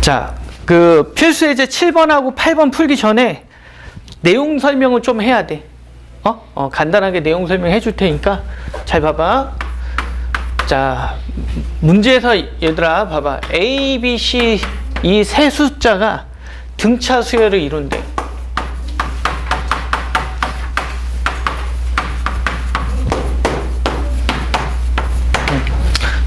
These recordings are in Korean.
자, 그 필수 예제 7번하고 8번 풀기 전에 내용 설명을 좀 해야 돼. 어? 어, 간단하게 내용 설명해 줄 테니까 잘 봐봐. 자, 문제에서 얘들아 봐봐. A, B, C 이 세 숫자가 등차 수열을 이룬대.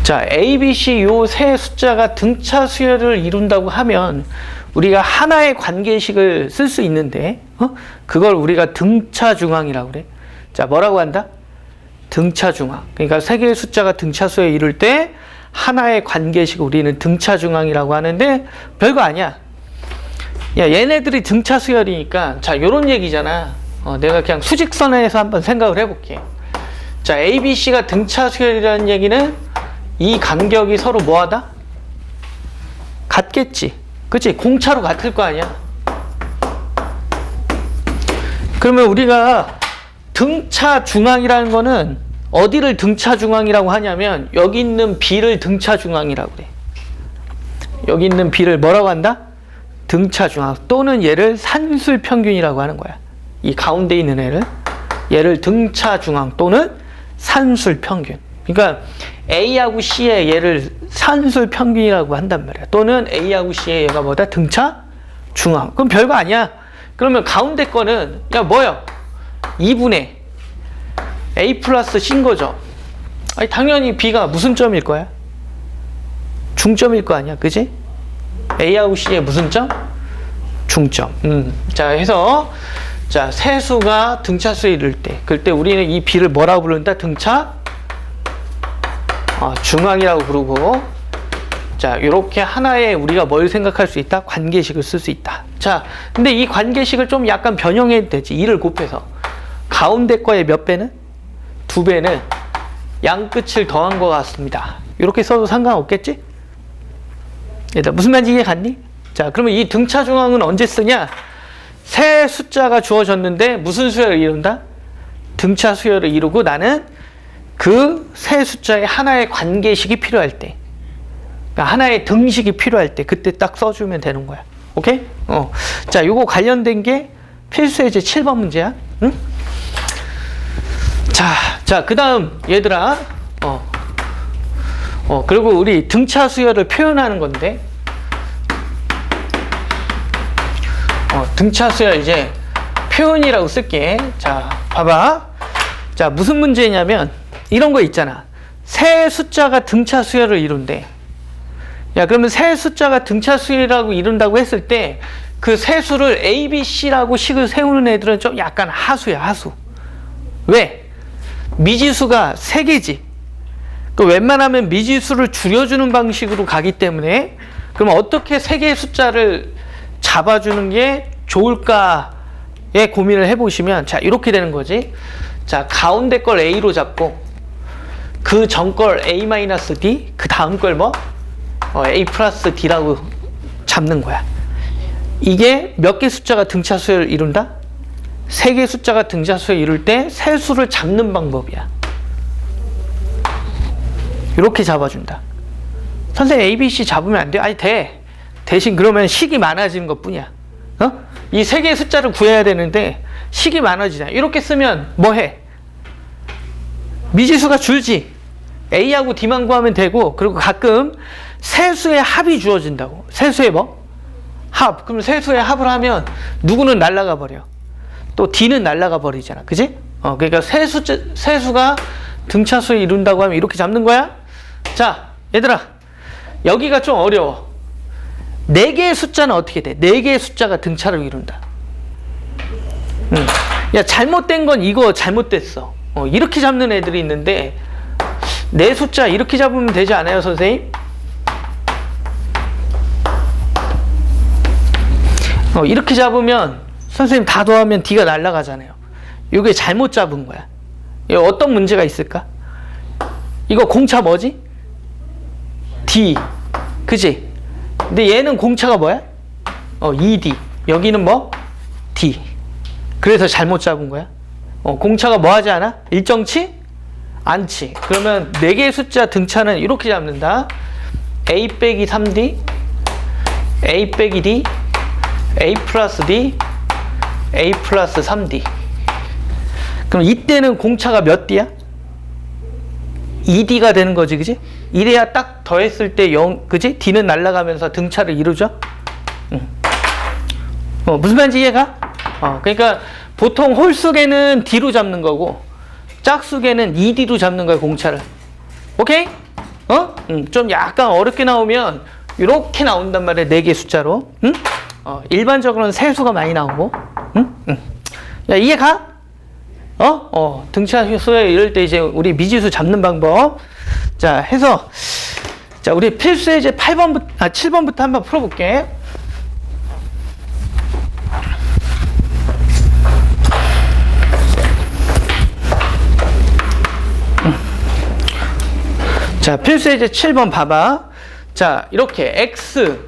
자, A, B, C 요 세 숫자가 등차 수열을 이룬다고 하면 우리가 하나의 관계식을 쓸 수 있는데 어? 그걸 우리가 등차 중앙이라고 그래. 자, 뭐라고 한다? 등차 중앙. 그러니까 세 개의 숫자가 등차 수에 이룰 때 하나의 관계식 우리는 등차 중앙이라고 하는데 별거 아니야. 야, 얘네들이 등차 수열이니까 자, 요런 얘기잖아. 어, 내가 그냥 수직선에서 한번 생각을 해 볼게. 자, A, B, C가 등차 수열이라는 얘기는 이 간격이 서로 뭐하다? 같겠지. 그치? 공차로 같을 거 아니야? 그러면 우리가 등차 중앙이라는 거는 어디를 등차 중앙이라고 하냐면 여기 있는 B를 등차 중앙이라고 그래. 여기 있는 B를 뭐라고 한다? 등차 중앙 또는 얘를 산술 평균이라고 하는 거야. 이 가운데 있는 애를 얘를 등차 중앙 또는 산술 평균. 그러니까 A하고 C의 얘를 산술 평균이라고 한단 말이야. 또는 A하고 C의 얘가 뭐다? 등차 중앙. 그럼 별거 아니야. 그러면 가운데 거는 야 뭐야? 2분의 A 플러스 C인 거죠. 아니 당연히 B가 무슨 점일 거야? 중점일 거 아니야, 그지? A하고 C의 무슨 점? 중점. 음. 자, 해서 자 세수가 등차수에 이를 때, 그때 우리는 이 B를 뭐라고 부른다? 등차 어, 중앙이라고 부르고 자 이렇게 하나의 우리가 뭘 생각할 수 있다? 관계식을 쓸 수 있다. 자 근데 이 관계식을 좀 약간 변형해도 되지 2를 곱해서. 가운데 거의 몇 배는? 두 배는 양 끝을 더한 것 같습니다. 이렇게 써도 상관없겠지? 얘들 무슨 말인지 이해 갔니? 자 그러면 이 등차 중앙은 언제 쓰냐? 새 숫자가 주어졌는데 무슨 수열을 이룬다? 등차 수열을 이루고 나는 그 세 숫자의 하나의 관계식이 필요할 때, 그러니까 하나의 등식이 필요할 때, 그때 딱 써주면 되는 거야. 오케이? 어. 자, 요거 관련된 게 필수 예제 7번 문제야. 응? 자, 자, 그 다음, 얘들아. 어. 어, 그리고 우리 등차 수열을 표현하는 건데, 어, 등차 수열 이제 표현이라고 쓸게. 자, 봐봐. 자, 무슨 문제냐면, 이런 거 있잖아. 세 숫자가 등차 수열을 이룬대. 야, 그러면 세 숫자가 등차 수열이라고 이룬다고 했을 때, 그 세 수를 A, B, C라고 식을 세우는 애들은 좀 약간 하수야, 하수. 왜? 미지수가 세 개지. 그 웬만하면 미지수를 줄여주는 방식으로 가기 때문에, 그럼 어떻게 세 개의 숫자를 잡아주는 게 좋을까에 고민을 해보시면, 자, 이렇게 되는 거지. 자, 가운데 걸 A로 잡고, 그 전 걸 A-D, 그 다음 걸 뭐? 어, A 플러스 D라고 잡는 거야. 이게 몇 개 숫자가 등차수를 이룬다? 세 개 숫자가 등차수를 이룰 때 세 수를 잡는 방법이야. 이렇게 잡아준다. 선생님 A, B, C 잡으면 안 돼? 아니 돼. 대신 그러면 식이 많아지는 것 뿐이야. 어? 이 세 개의 숫자를 구해야 되는데 식이 많아지잖아. 이렇게 쓰면 뭐 해? 미지수가 줄지. A하고 D만 구하면 되고, 그리고 가끔 세수의 합이 주어진다고. 세수의 뭐? 합. 그럼 세수의 합을 하면 누구는 날라가 버려. 또 D는 날라가 버리잖아. 그지? 어, 그러니까 세수, 세수가 등차수를 이룬다고 하면 이렇게 잡는 거야? 자, 얘들아. 여기가 좀 어려워. 네 개의 숫자는 어떻게 돼? 네 개의 숫자가 등차를 이룬다. 음. 야, 잘못된 건 이거 잘못됐어. 어, 이렇게 잡는 애들이 있는데, 네 숫자 이렇게 잡으면 되지 않아요, 선생님? 어, 이렇게 잡으면 선생님 다 더하면 D가 날아가잖아요. 이게 잘못 잡은 거야. 이거 어떤 문제가 있을까? 이거 공차 뭐지? D. 그지? 근데 얘는 공차가 뭐야? 어, ED. 여기는 뭐? D. 그래서 잘못 잡은 거야. 어, 공차가 뭐 하지 않아? 일정치? 않지. 그러면 네 개의 숫자 등차는 이렇게 잡는다. A 빼기 3D A 빼기 D, A 플러스 D, A 플러스 3D. 그럼 이때는 공차가 몇 D야? 2D가 되는 거지, 그지? 이래야 딱 더했을 때 0, 그지? D는 날아가면서 등차를 이루죠? 응. 어, 무슨 말인지 이해가? 어, 그러니까 보통 홀수계는 D로 잡는 거고, 짝수계는 2D로 잡는 거야, 공차를. 오케이? 어? 음, 좀 약간 어렵게 나오면 이렇게 나온단 말이야, 네개 숫자로. 응? 어, 일반적으로는 세수가 많이 나오고. 응? 응. 야, 이해 가? 어? 어, 등차 수에 이럴 때 이제 우리 미지수 잡는 방법. 자, 해서 자, 우리 필수의 이제 8번부터 아, 7번부터 한번 풀어 볼게. 자, 필수의 이제 7번 봐봐. 자, 이렇게 x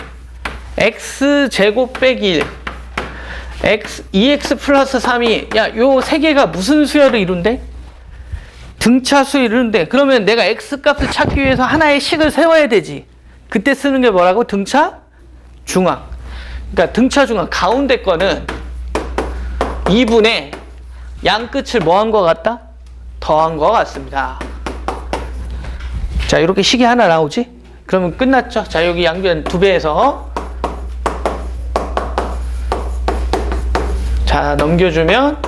x 제곱 빼기 1 x 2x 플러스 3이 야, 요 세 개가 무슨 수열을 이룬대? 등차수 이루는데 그러면 내가 x 값을 찾기 위해서 하나의 식을 세워야 되지. 그때 쓰는 게 뭐라고? 등차 중앙. 그러니까 등차 중앙 가운데 거는 2분의 양 끝을 뭐 한 것 같다? 더한 것 같습니다. 자, 이렇게 식이 하나 나오지? 그러면 끝났죠? 자, 여기 양변 두 배에서 자, 넘겨주면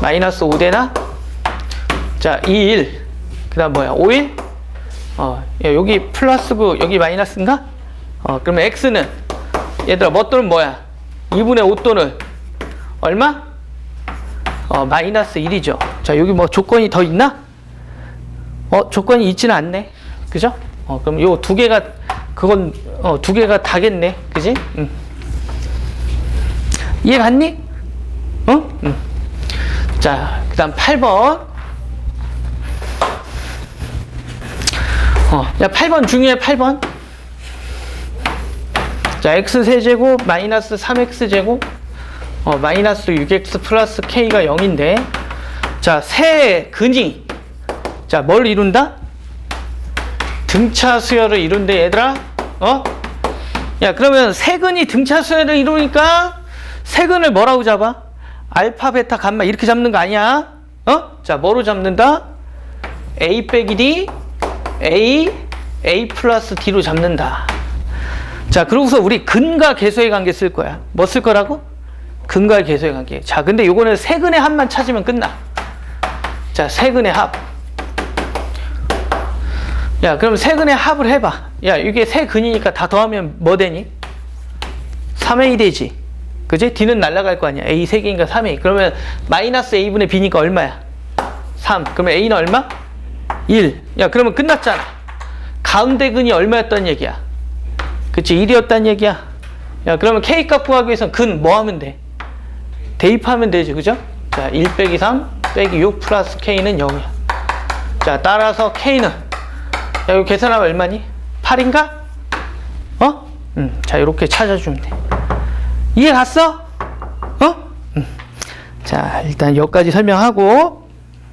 마이너스 5 되나? 자, 2, 1. 그 다음 뭐야? 5, 1? 어, 야, 여기 플러스고 여기 마이너스인가? 어, 그러면 x는 얘들아, 뭐 또는 뭐야? 2분의 5 또는 얼마? 어, 마이너스 1이죠. 자, 여기 뭐 조건이 더 있나? 어, 조건이 있지는 않네. 그죠? 어, 그럼 요 두 개가, 그건, 어, 두 개가 다겠네. 그지? 응. 이해 갔니? 어? 응. 자, 그 다음 8번. 어, 야, 8번 중요해, 8번. 자, x 세제곱 마이너스 3x제곱 어, 마이너스 6x 플러스 k가 0인데 자, 세 근이 자, 뭘 이룬다? 등차 수열을 이룬대, 얘들아. 어? 야, 그러면 세근이 등차 수열을 이루니까 세근을 뭐라고 잡아? 알파, 베타, 감마 이렇게 잡는 거 아니야? 어? 자, 뭐로 잡는다? A 빼기 D, A, A 플러스 D로 잡는다. 자, 그러고서 우리 근과 계수의 관계 쓸 거야. 뭐 쓸 거라고? 근과 계수의 관계. 자, 근데 요거는 세근의 합만 찾으면 끝나. 자, 세근의 합. 야, 그럼 세근의 합을 해봐. 야, 이게 세 근이니까 다 더하면 뭐 되니? 3a 되지. 그지? d는 날라갈 거 아니야. a 3개니까 3a. 그러면 마이너스 a분의 b니까 얼마야? 3. 그러면 a는 얼마? 1. 야, 그러면 끝났잖아. 가운데 근이 얼마였단 얘기야? 그치? 1이었단 얘기야. 야, 그러면 k 값 구하기 위해서 근 뭐 하면 돼? 대입하면 되지. 그죠? 자, 1 빼기 3 빼기 6 플러스 k는 0이야. 자, 따라서 k는 야, 이거 계산하면 얼마니? 8인가? 어? 음, 자, 이렇게 찾아주면 돼. 이해 갔어? 어? 음. 자, 일단 여기까지 설명하고,